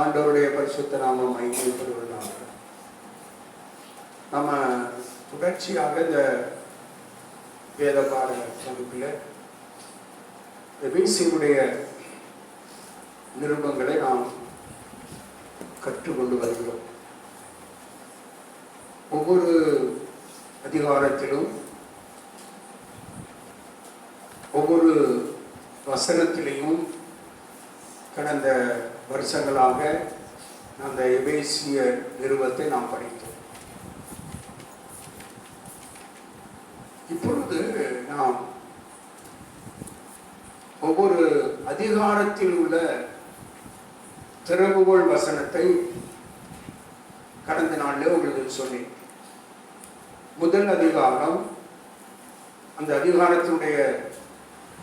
ஆண்டவருடைய பரிசுத்த நாமம் மைமைப்படுவதாக. நம்ம தொடர்ச்சியாக இந்த வேத பாட வகுப்பில் எபேசியனுடைய நிருபங்களை நாம் கற்றுக்கொண்டு வருகிறோம். ஒவ்வொரு அதிகாரத்திலும் ஒவ்வொரு வசனத்திலையும் கடந்த வருஷங்களாக அந்த எபேசிய நிறுவத்தை நாம் படித்தோம். இப்பொழுது நாம் ஒவ்வொரு அதிகாரத்தில் உள்ள திறவுகோள் வசனத்தை கடந்த நாளில் உங்களுக்கு சொன்னேன். முதல் அதிகாரம் அந்த அதிகாரத்தினுடைய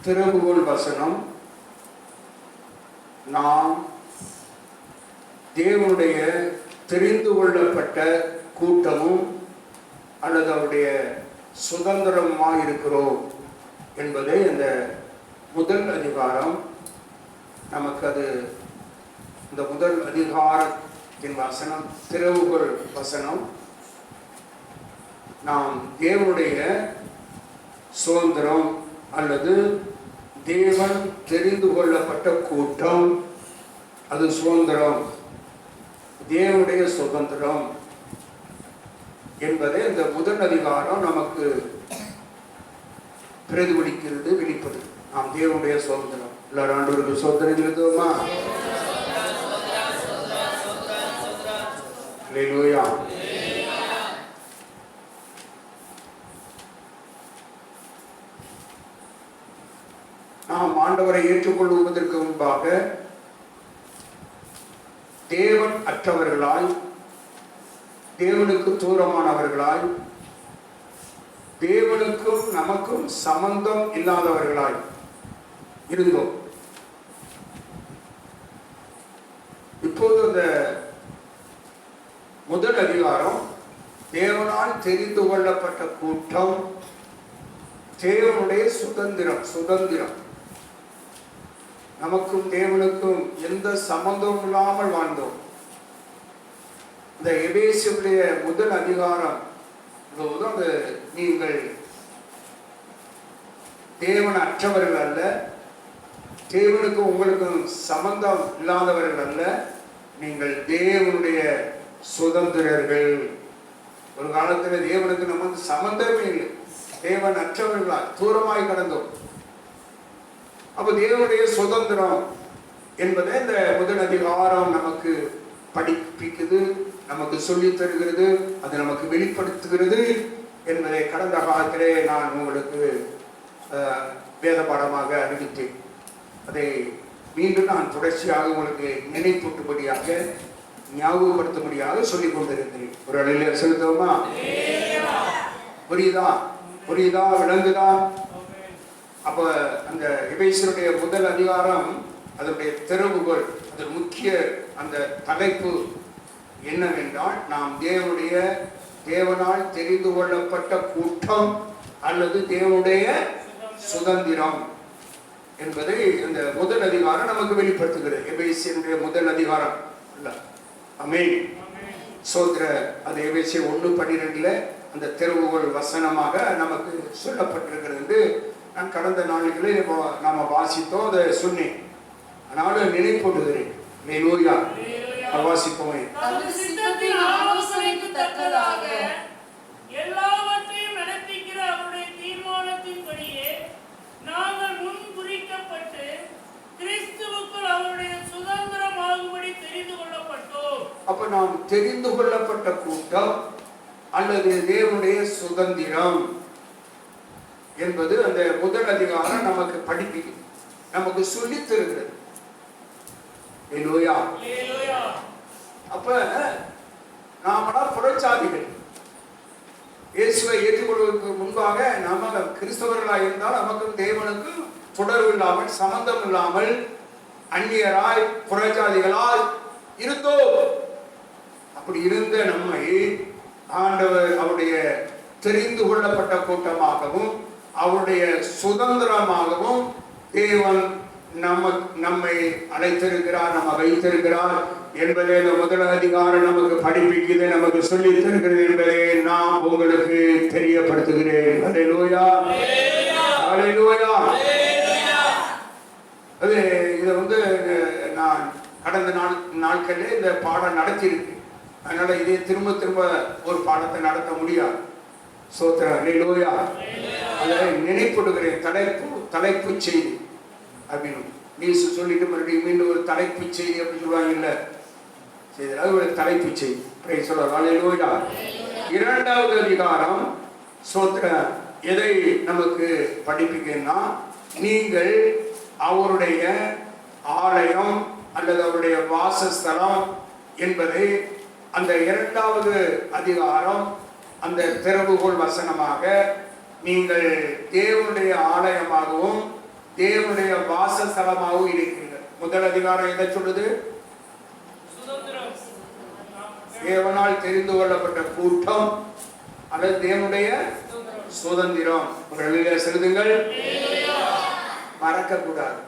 திறவுகோள் வசனம் நாம் தேவனுடைய தெரிந்து கொள்ளப்பட்ட கூட்டமும் அல்லது அவருடைய சுதந்திரமாக இருக்கிறோம் என்பதை அந்த முதல் அதிகாரம். நமக்கு அது இந்த முதல் அதிகாரத்தின் வசனம் திறவுகள் வசனம் நாம் தேவனுடைய சுதந்திரம் அல்லது தேவன் தெரிந்து கொள்ளப்பட்ட கூட்டம். அது சுதந்திரம். தேவனுடைய சுதந்திரம் என்பதை இந்த முதல் அதிகாரம் நமக்கு பிரதிபலிக்கிறது வெளிப்பது நாம் தேவனுடைய சுதந்திரம். எல்லாரும் ஆண்டவருக்கு சுதந்திரம் எழுதுவோமா Hallelujah. நாம் ஆண்டவரை ஏற்றுக்கொள்வதற்கு முன்பாக தேவன் அற்றவர்களாய் தேவனுக்கு தூரமானவர்களாய் தேவனுக்கும் நமக்கும் சம்பந்தம் இல்லாதவர்களாய் இருந்தோம். இப்போது அந்த முதல் அதிகாரம் தேவனால் தெரிந்து கொள்ளப்பட்ட கூட்டம் தேவனுடைய சுதந்திரம் சுதந்திரம். நமக்கும் தேவனுக்கும் எந்த சம்பந்தமும் இல்லாமல் வாழ்ந்தோம். இந்த எபேசியுடைய முதல் அதிகாரம் அது அந்த நீங்கள் தேவன் அற்றவர்கள் அல்ல தேவனுக்கும் உங்களுக்கும் சம்பந்தம் இல்லாதவர்கள் அல்ல நீங்கள் தேவனுடைய சுதந்திரர்கள். ஒரு காலத்தில் தேவனுக்கு நமக்கு சம்பந்தமே இல்லை. தேவன் அற்றவர்களால் தூரமாய் கடந்தோம். அப்ப தேவனுடைய சுதந்திரம் என்பதை இந்த முதல் அதிகாரம் நமக்கு படிப்பிக்குது நமக்கு சொல்லி தருகிறது அது நமக்கு வெளிப்படுத்துகிறது என்பதை கடந்த காலத்திலே நான் உங்களுக்கு வேத பாடமாக அறிவித்தேன். அதை மீண்டும் நான் தொடர்ச்சியாக உங்களுக்கு நினைப்பூட்டும்படியாக ஞாபகப்படுத்தும்படியாக சொல்லிக் கொண்டிருந்தேன் ஒரு அழையில செலுத்துவோமா? புரியுதா? புரியுதா? விளங்குதா? அப்போ அந்த எபேசருடைய முதல் அதிகாரம் அதனுடைய திறவுகோள் அது முக்கிய அந்த தலைப்பு என்னவென்றால் நாம் தேவனுடைய தேவனால் தெரிந்து கொள்ளப்பட்ட கூட்டம் அல்லது தேவனுடைய சுதந்திரம் என்பதை இந்த முதல் அதிகாரம் நமக்கு வெளிப்படுத்துகிறது. எபேசியனுடைய முதல் அதிகாரம். இல்ல அமேன் சோதர அது எபேசிய ஒன்று பன்னிரெண்டுல அந்த தெருவுகள் வசனமாக நமக்கு சொல்லப்பட்டிருக்கிறது என்று நான் கடந்த நாட்களில் நாம வாசித்தோம் அதை சொன்னேன். ஆனாலும் நினைப்பூட்டுகிறேன் மேலூயா வாசிப்போமே. எல்லாவற்றையும் நடப்பிக்கிற அவருடைய தீர்மானத்தின்படியே நாங்கள் முன் குறிக்கப்பட்டு கிறிஸ்துவுக்குள் அவருடைய சுதந்திரமாகும்படி தெரிந்து கொள்ளப்பட்டோம். அப்ப நாம் தெரிந்து கொள்ளப்பட்ட கூட்டம் அல்லது தேவனுடைய சுதந்திரம். என்பது அந்த முதல் அதிகாரம் நமக்கு படிப்பிக்கும் நமக்கு சொல்லித் தருகிறது. அப்ப நாமெல்லாம் புறச்சாதிகள் இயேசுவை ஏற்றுக்கொள்வதற்கு முன்பாக நாம கிறிஸ்தவர்களாக இருந்தால் நமக்கும் தேவனுக்கும் தொடர்பு இல்லாமல் சம்பந்தம் இல்லாமல் அந்நியராய் புறஜாதிகளாய் இருந்தோம். அப்படி இருந்த நம்மை ஆண்டவர் அவருடைய தெரிந்து கொள்ளப்பட்ட கூட்டமாகவும் அவருடைய சுதந்திரமாகவும் தேவன் நம்ம நம்மை அழைத்திருக்கிறார் நம்ம வைத்திருக்கிறார் என்பதை இந்த முதல் அதிகாரம் நமக்கு படிப்பிக்குது நமக்கு சொல்லி தருகிறது என்பதை நான் உங்களுக்கு தெரியப்படுத்துகிறேன். அல்லேலூயா லோயா அது இதை வந்து நான் கடந்த நாள் நாட்களில் இந்த பாடம் நடத்தியிருக்கு அதனால இதே திரும்ப திரும்ப ஒரு பாடத்தை நடத்த முடியாது. சோத்திரம் லோயா அதை நினைப்படுகிறேன் தலைப்பு தலைப்பு செய்தி. அப்படின்னு நியூஸ் சொல்லிட்டு மறுபடியும் மீண்டும் ஒரு தலைப்பு செய்தி அப்படின்னு சொல்லுவாங்கல்ல. செய்தி அது ஒரு தலைப்பு செய்தி. பிரைஸ் சொல்லுவாங்க இரண்டாவது அதிகாரம் சோத்திர எதை நமக்கு படிப்புக்குன்னா நீங்கள் அவருடைய ஆலயம் அல்லது அவருடைய வாசஸ்தலம் என்பதை அந்த இரண்டாவது அதிகாரம் அந்த திறவுகோள் வசனமாக நீங்கள் தேவனுடைய ஆலயமாகவும் தேவனுடைய வாசஸ்தலமாகவும் இருக்கிறீர்கள் முதல் அதிகாரம் எதை சொல்லுது? தேவனால் தெரிந்து கொள்ளப்பட்ட கூட்டம் அல்லது தேவனுடைய சுதந்திரம். எழுதிய செலுத்துங்கள் மறக்க கூடாது.